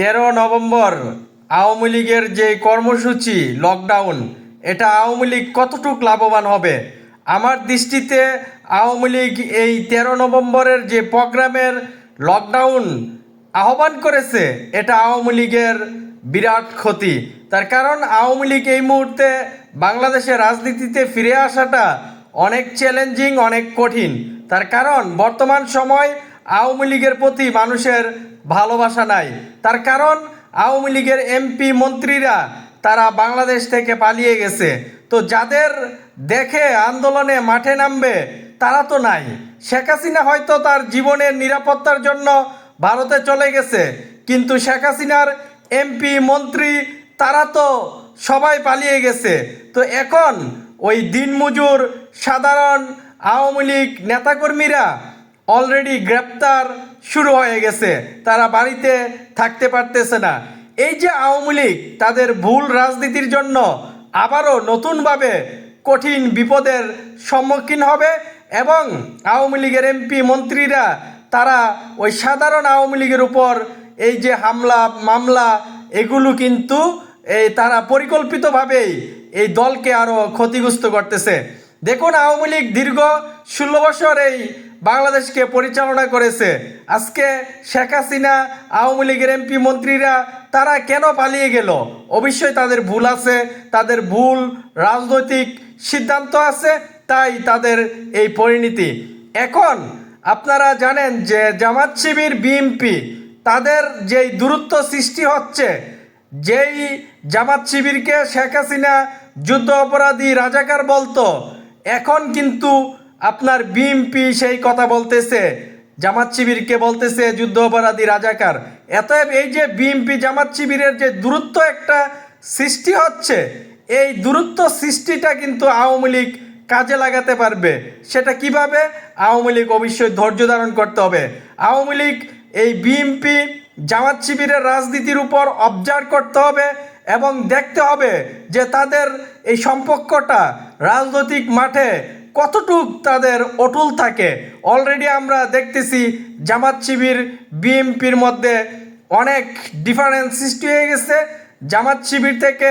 তেরো নভেম্বর আওয়ামী লীগের যে কর্মসূচি লকডাউন এটা আওয়ামী লীগ কতটুক লাভবান হবে? আমার দৃষ্টিতে আওয়ামী লীগ এই তেরো নভেম্বরের যে প্রোগ্রামের লকডাউন আহ্বান করেছে, এটা আওয়ামী লীগের বিরাট ক্ষতি। তার কারণ, আওয়ামী লীগ এই মুহূর্তে বাংলাদেশের রাজনীতিতে ফিরে আসাটা অনেক চ্যালেঞ্জিং অনেক কঠিন। তার কারণ, বর্তমান সময় আওয়ামী লীগের প্রতি মানুষের ভালোবাসা নাই। তার কারণ, আওয়ামী লীগের এমপি মন্ত্রীরা তারা বাংলাদেশ থেকে পালিয়ে গেছে। তো যাদের দেখে আন্দোলনে মাঠে নামবে, তারা তো নাই। শেখ হাসিনা হয়তো তার জীবনের নিরাপত্তার জন্য ভারতে চলে গেছে, কিন্তু শেখ হাসিনার এমপি, মন্ত্রী তারা তো সবাই পালিয়ে গেছে। তো এখন ওই দিনমজুর সাধারণ আওয়ামী লীগ নেতাকর্মীরা অলরেডি গ্রেপ্তার শুরু হয়ে গেছে। তারা বাড়িতে থাকতে পারতেছে না। এই যে আওয়ামী লীগ, তাদের ভুল রাজনীতির জন্য আবারও নতুনভাবে কঠিন বিপদের সম্মুখীন হবে এবং আওয়ামী লীগের এমপি মন্ত্রীরা, তারা ওই সাধারণ আওয়ামী লীগের উপর এই যে হামলা, মামলা, এগুলো কিন্তু এই তারা পরিকল্পিতভাবেই এই দলকে আরও ক্ষতিগ্রস্ত করতেছে। দেখুন, আওয়ামী লীগ দীর্ঘ ষোলো বছর এই বাংলাদেশকে পরিচালনা করেছে। আজকে শেখ হাসিনা, আওয়ামী লীগের এমপি মন্ত্রীরা তারা কেন পালিয়ে গেল? অবশ্যই তাদের ভুল আছে, তাদের ভুল রাজনৈতিক সিদ্ধান্ত আছে, তাই তাদের এই পরিণতি। এখন আপনারা জানেন যে জামাত শিবির বিএমপি তাদের যেই দূরত্ব সৃষ্টি হচ্ছে, যেই জামাত শিবিরকে শেখ হাসিনা যুদ্ধ অপরাধী রাজাকার বলতো, এখন কিন্তু আপনার বিএমপি সেই কথা বলতেছে, জামাত শিবিরকে বলতেছে, যুদ্ধ অপরাধী রাজাকার। এতএব এই যে বিএমপি জামাত শিবিরের যে দূরত্ব একটা সৃষ্টি হচ্ছে, এই দূরত্ব সৃষ্টিটা কিন্তু আওয়ামী লীগ কাজে লাগাতে পারবে। সেটা কীভাবে? আওয়ামী লীগ অবশ্যই ধৈর্য ধারণ করতে হবে। আওয়ামী লীগ এই বিএমপি জামাত শিবিরের রাজনীতির উপর অবজার্ভ করতে হবে এবং দেখতে হবে যে তাদের এই সম্পর্কটা রাজনৈতিক মাঠে কতটুক তাদের অটুল থাকে? অলরেডি আমরা দেখতেছি জামাত শিবির বিএমপির মধ্যে অনেক ডিফারেন্স সৃষ্টি হয়ে গেছে। জামাত শিবির থেকে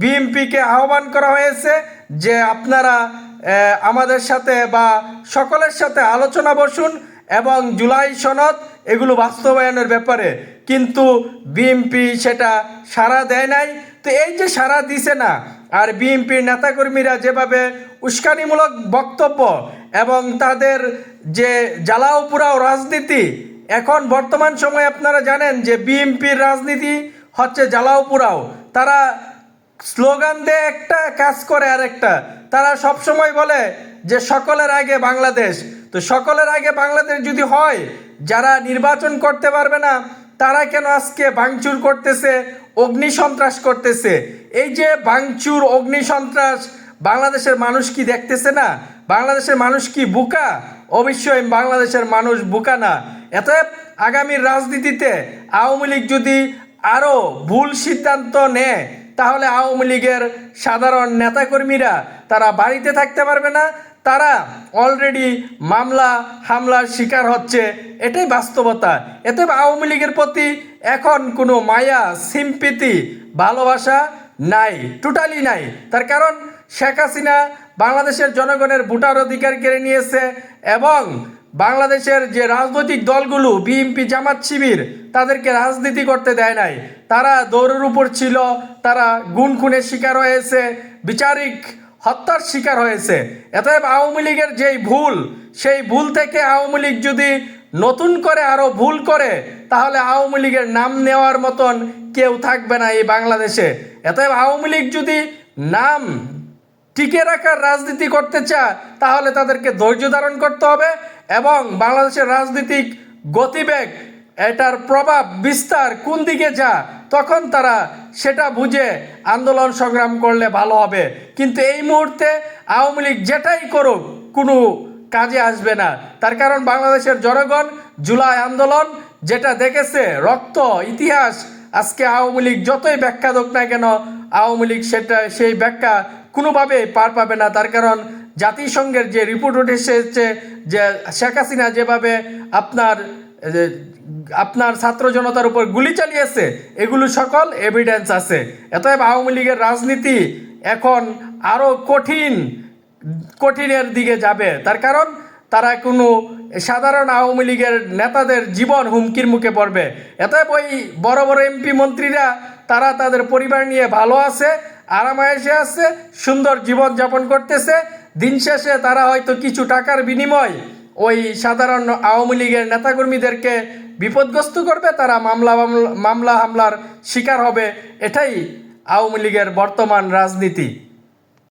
বিএমপিকে আহ্বান করা হয়েছে যে আপনারা আমাদের সাথে বা সকলের সাথে আলোচনা বসুন এবং জুলাই সনদ এগুলো বাস্তবায়নের ব্যাপারে। কিন্তু বিএমপি সেটা সাড়া দেয় নাই। তো এই যে সাড়া দিছে না, আর বিএনপির নেতাকর্মীরা যেভাবে উস্কানিমূলক বক্তব্য এবং তাদের যে জ্বালাও রাজনীতি, এখন বর্তমান সময়ে আপনারা জানেন যে বিএনপির রাজনীতি হচ্ছে জ্বালাও তারা স্লোগান দেয় একটা কাজ করে আরেকটা। তারা সব সময় বলে যে সকলের আগে বাংলাদেশ। তো সকলের আগে বাংলাদেশ যদি হয়, যারা নির্বাচন করতে পারবে না, তারা কেন আজকে ভাঙচুর করতেছে অগ্নি সন্ত্রাস করতেছে? এই যে ভাঙচুর অগ্নি সন্ত্রাস বাংলাদেশের মানুষ কি দেখতেছে না? বাংলাদেশের মানুষ কি বুকা? অবশ্যই বাংলাদেশের মানুষ বুকা না। এতএব আগামীর রাজনীতিতে আওয়ামী লীগ যদি আরও ভুল সিদ্ধান্ত নেয়, তাহলে আওয়ামী লীগের সাধারণ নেতাকর্মীরা তারা বাড়িতে থাকতে পারবে না। তারা অলরেডি মামলা, হামলার শিকার হচ্ছে। এটাই বাস্তবতা। এতে আওয়ামী লীগের প্রতি এখন কোনো মায়া, সিম্পিতি, ভালোবাসা নাই টোটালি নাই। তার কারণ শেখ হাসিনা বাংলাদেশের জনগণের ভোটার অধিকার কেড়ে নিয়েছে এবং বাংলাদেশের যে রাজনৈতিক দলগুলো বিএনপি জামাত শিবির, তাদেরকে রাজনীতি করতে দেয় নাই। তারা দৌড়ের উপর ছিল, তারা গুণ খুনের শিকার হয়েছে, বিচারিক হত্যার শিকার হয়েছে। এতএব আওয়ামী লীগের যেই ভুল, সেই ভুল থেকে আওয়ামী লীগ যদি নতুন করে আরও ভুল করে, তাহলে আওয়ামী লীগের নাম নেওয়ার মতন কেউ থাকবে না এই বাংলাদেশে। এতএব আওয়ামী লীগ যদি নাম টিকে রাখার রাজনীতি করতে চায়, তাহলে তাদেরকে ধৈর্য ধারণ করতে হবে এবং বাংলাদেশের রাজনৈতিক গতিবেগ, এটার প্রভাব, বিস্তার কোন দিকে যা তখন তারা সেটা বুঝে আন্দোলন সংগ্রাম করলে ভালো হবে। কিন্তু এই মুহূর্তে আওয়ামী লীগ যেটাই করুক, কোনো কাজে আসবে না। তার কারণ বাংলাদেশের জনগণ জুলাই আন্দোলন যেটা দেখেছে, রক্ত, ইতিহাস, আজকে আওয়ামী লীগ যতই ব্যাখ্যা দোক না কেন, আওয়ামী লীগ সেটা, সেই ব্যাখ্যা কোনোভাবে পার পাবে না। তার কারণ জাতিসংঘের যে রিপোর্ট উঠে এসেছে যে শেখ হাসিনা যেভাবে আপনার আপনার ছাত্র জনতার উপর গুলি চালিয়েছে, এগুলো সকল এভিডেন্স আছে। অতএব আওয়ামী লীগের রাজনীতি এখন আরও কঠিন, কঠিনের দিকে যাবে। তার কারণ তারা কোনো সাধারণ আওয়ামী লীগের নেতাদের জীবন হুমকির মুখে পড়বে। এতএব ওই বড় বড় এমপি মন্ত্রীরা, তারা তাদের পরিবার নিয়ে ভালো আছে আরামায়েশে আছে, সুন্দর জীবন যাপন করতেছে। দিন শেষে তারা হয়তো কিছু টাকার বিনিময় ওই সাধারণ আওয়ামী লীগের নেতাকর্মীদেরকে বিপদগ্রস্ত করবে, তারা মামলা মামলা- মামলা হামলার শিকার হবে। এটাই আওয়ামী লীগের বর্তমান রাজনীতি।